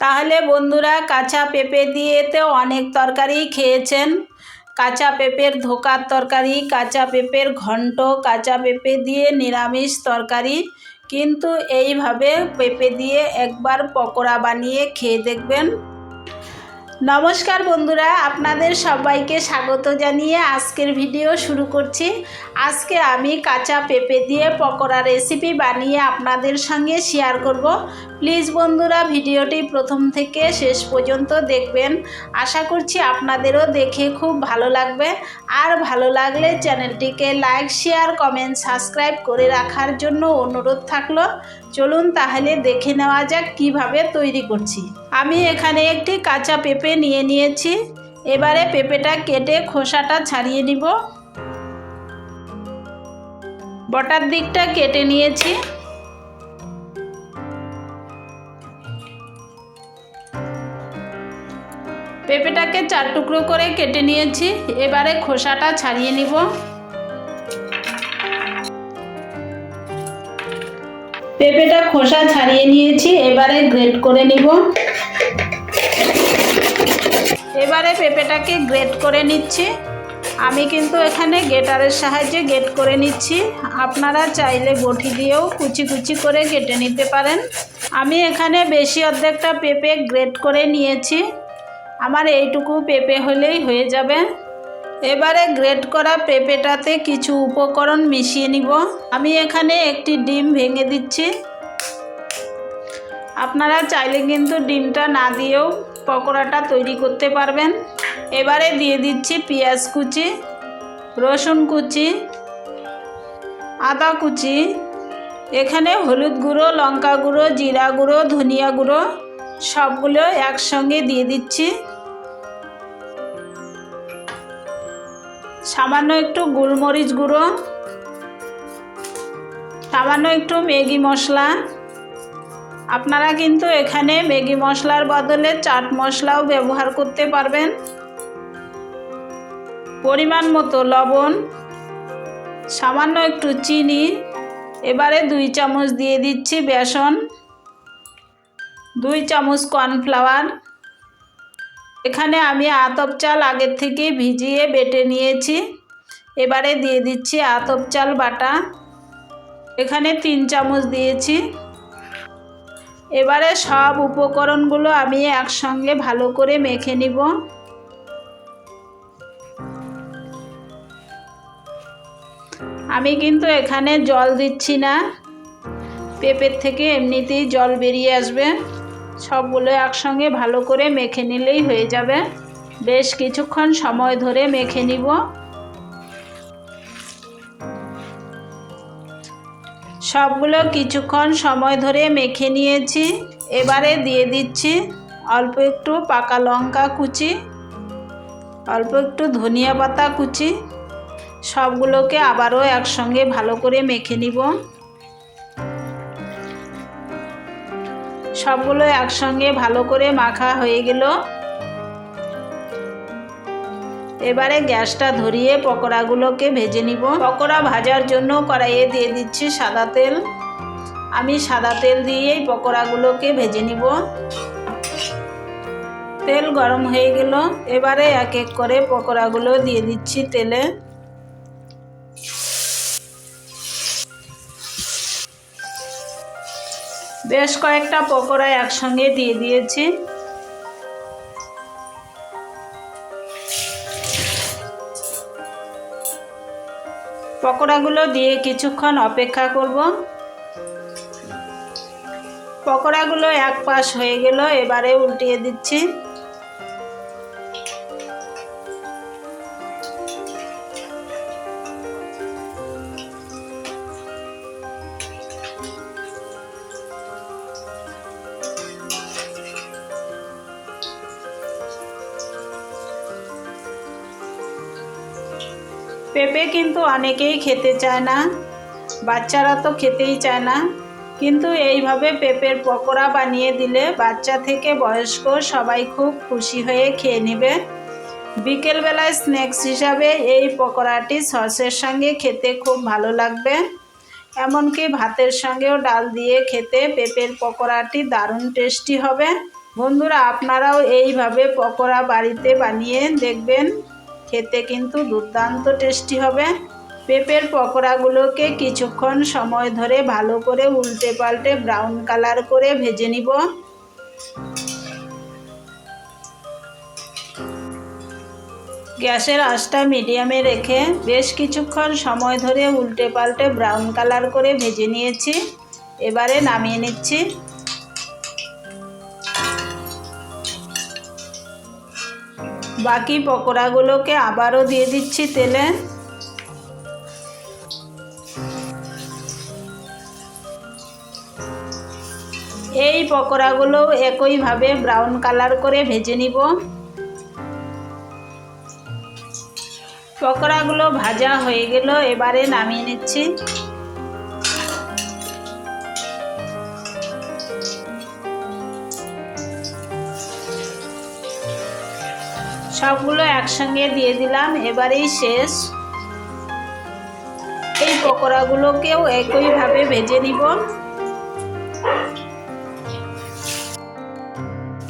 তাহলে বন্ধুরা কাঁচা পেঁপে দিয়ে তো অনেক তরকারি খেয়েছেন। কাঁচা পেঁপের ধোকার তরকারি, কাঁচা পেঁপের ঘন্ট, কাঁচা পেঁপে দিয়ে নিরামিষ তরকারি। কিন্তু এইভাবে পেঁপে দিয়ে একবার পকোড়া বানিয়ে খেয়ে দেখবেন। নমস্কার বন্ধুরা, আপনাদের সবাইকে স্বাগত জানিয়ে আজকের ভিডিও শুরু করছি। আজকে আমি কাঁচা পেঁপে দিয়ে পকোড়া রেসিপি বানিয়ে আপনাদের সঙ্গে শেয়ার করব। প্লিজ বন্ধুরা, ভিডিওটি প্রথম থেকে শেষ পর্যন্ত দেখবেন। আশা করছি আপনাদেরও দেখে খুব ভালো লাগবে। আর ভালো লাগলে চ্যানেলটিকে লাইক শেয়ার কমেন্ট সাবস্ক্রাইব করে রাখার জন্য অনুরোধ থাকল। চলুন তাহলে দেখে নেওয়া যাক কীভাবে তৈরি করছি। আমি এখানে একটি কাঁচা পেঁপে নিয়ে নিয়েছি। এবারে পেঁপেটা কেটে খোসাটা ছাড়িয়ে নিব। বটার দিকটা কেটে নিয়েছি। পেঁপেটাকে চার টুকরো করে কেটে নিয়েছি। এবারে খোসাটা ছাড়িয়ে নিব। পেঁপেটা খোসা ছাড়িয়ে নিয়েছি, এবারে গ্রেট করে নিব। এবারে পেঁপেটাকে গ্রেট করে নিচ্ছি। আমি কিন্তু এখানে গেটারের সাহায্যে গেট করে নিচ্ছি। আপনারা চাইলে বটি দিয়েও কুচি কুচি করে কেটে নিতে পারেন। আমি এখানে বেশি অর্ধেকটা পেঁপে গ্রেট করে নিয়েছি। আমার এইটুকু পেঁপে হলেই হয়ে যাবে। এবারে গ্রেট করা পেঁপেটাতে কিছু উপকরণ মিশিয়ে নিব। আমি এখানে একটি ডিম ভেঙে দিচ্ছি। আপনারা চাইলে কিন্তু ডিমটা না দিয়েও পকোড়াটা তৈরি করতে পারবেন। এবারে দিয়ে দিচ্ছি পেঁয়াজ কুচি, রসুন কুচি, আদা কুচি, এখানে হলুদ গুঁড়ো, লঙ্কা গুঁড়ো, জিরা গুঁড়ো, ধনিয়া গুঁড়ো সবগুলো একসঙ্গে দিয়ে দিচ্ছি। সামান্য একটু গোলমরিচ গুঁড়ো, সামান্য একটু ম্যাগি মশলা। আপনারা কিন্তু এখানে ম্যাগি মশলার বদলে চাট মশলাও ব্যবহার করতে পারবেন। পরিমাণ মতো লবণ, সামান্য একটু চিনি, এবারে দুই চামচ দিয়ে দিচ্ছি বেসন, দুই চামচ কর্নফ্লাওয়ার। এখানে আমি আতপ চাল আগের থেকে ভিজিয়ে বেটে নিয়েছি। এবারে দিয়ে দিচ্ছি আতপ চাল বাটা। এখানে তিন চামচ দিয়েছি। এবারে সব উপকরণগুলো আমি একসঙ্গে ভালো করে মেখে নিব। আমি কিন্তু এখানে জল দিচ্ছি না। পেঁপের থেকে এমনিতেই জল বেরিয়ে আসবে। সবগুলো একসঙ্গে ভালো করে মেখে নিলেই হয়ে যাবে। বেশ কিছুক্ষণ সময় ধরে মেখে নিব। সবগুলো কিছুক্ষণ সময় ধরে মেখে নিয়েছি। এবারে দিয়ে দিচ্ছি অল্প একটু পাকা লঙ্কা কুচি, অল্প একটু ধনিয়া পাতা কুচি। সবগুলোকে আবারও একসঙ্গে ভালো করে মেখে নিব। সবগুলো একসঙ্গে ভালো করে মাখা হয়ে গেল। এবারে গ্যাসটা ধরিয়ে পকোড়াগুলোকে ভেজে নিব। পকোড়া ভাজার জন্য কড়াইয়ে দিয়ে দিচ্ছি সাদা তেল। আমি সাদা তেল দিয়েই পকোড়াগুলোকে ভেজে নিব। তেল গরম হয়ে গেল। এবারে এক এক করে পকোড়াগুলো দিয়ে দিচ্ছি তেলে। বেশ কয়েকটা পকোড়া একসঙ্গে দিয়ে দিয়েছি। পকোড়াগুলো দিয়ে কিছুক্ষণ অপেক্ষা করব। পকোড়াগুলো এক পাশ হয়ে গেল, এবারে উল্টিয়ে দিচ্ছি। পেঁপে কিন্তু অনেকেই খেতে চায় না। বাচ্চারা তো খেতেই চায় না। কিন্তু এইভাবে পেঁপের পকোড়া বানিয়ে দিলে বাচ্চা থেকে বয়স্ক সবাই খুব খুশি হয়ে খেয়ে নেবে। বিকেলবেলায় স্ন্যাক্স হিসাবে এই পকোড়াটি সসের সঙ্গে খেতে খুব ভালো লাগবে। এমনকি ভাতের সঙ্গেও ডাল দিয়ে খেতে পেঁপের পকোড়াটি দারুণ টেস্টি হবে। বন্ধুরা, আপনারাও এইভাবে পকোড়া বাড়িতে বানিয়ে দেখবেন। খেতে কিন্তু দুর্দান্ত টেস্টি হবে। পেঁপের পকোড়াগুলোকে কিছুক্ষণ সময় ধরে ভালো করে উল্টে পাল্টে ব্রাউন কালার করে ভেজে নিব। গ্যাসের আঁচটা মিডিয়ামে রেখে বেশ কিছুক্ষণ সময় ধরে উল্টে পাল্টে ব্রাউন কালার করে ভেজে নিয়েছি। এবারে নামিয়ে নিচ্ছি। বাকি পকোড়াগুলোকে আবারও দিয়ে দিচ্ছি তেলে। এই পকোড়াগুলো একইভাবে ব্রাউন কালার করে ভেজে নিব। পকোড়াগুলো ভাজা হয়ে গেল, এবারে নামিয়ে নিচ্ছি। সবগুলো একসঙ্গে দিয়ে দিলাম। এবারেই শেষ। এই পকোড়াগুলোকেও একইভাবে ভেজে নিব।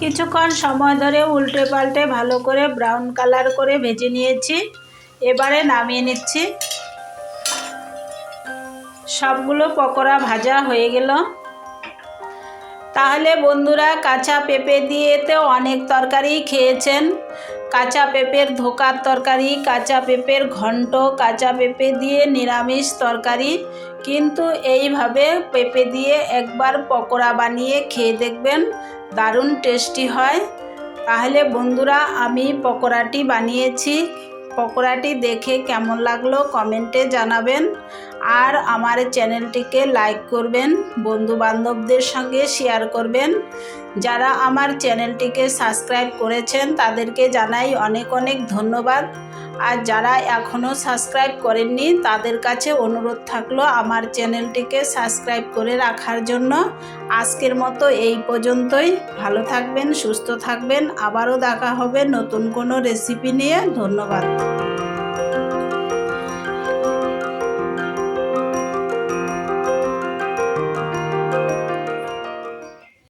কিছুক্ষণ সময় ধরে উল্টে পাল্টে ভালো করে ব্রাউন কালার করে ভেজে নিয়েছি। এবারে নামিয়ে নিচ্ছি। সবগুলো পকোড়া ভাজা হয়ে গেল। তাহলে বন্ধুরা কাঁচা পেঁপে দিয়ে তো অনেক তরকারি খেয়েছেন। কাঁচা পেঁপের ধোকার তরকারি, কাঁচা পেঁপের ঘন্ট, কাঁচা পেঁপে দিয়ে নিরামিষ তরকারি। কিন্তু এইভাবে পেঁপে দিয়ে একবার পকোড়া বানিয়ে খেয়ে দেখবেন দারুণ টেস্টি হয়। তাহলে বন্ধুরা আমি পকোড়াটি বানিয়েছি। পকোড়াটি দেখে কেমন লাগল কমেন্টে জানাবেন। আর আমার চ্যানেলটিকে লাইক করবেন বন্ধু বান্ধবদের সঙ্গে শেয়ার করবেন। যারা আমার চ্যানেলটিকে সাবস্ক্রাইব করেছেন, তাদেরকে জানাই অনেক অনেক ধন্যবাদ। আর যারা এখনও সাবস্ক্রাইব করেননি, তাদের কাছে অনুরোধ থাকল আমার চ্যানেলটিকে সাবস্ক্রাইব করে রাখার জন্য। আজকের মতো এই পর্যন্তই। ভালো থাকবেন, সুস্থ থাকবেন। আবারও দেখা হবে নতুন কোনো রেসিপি নিয়ে। ধন্যবাদ।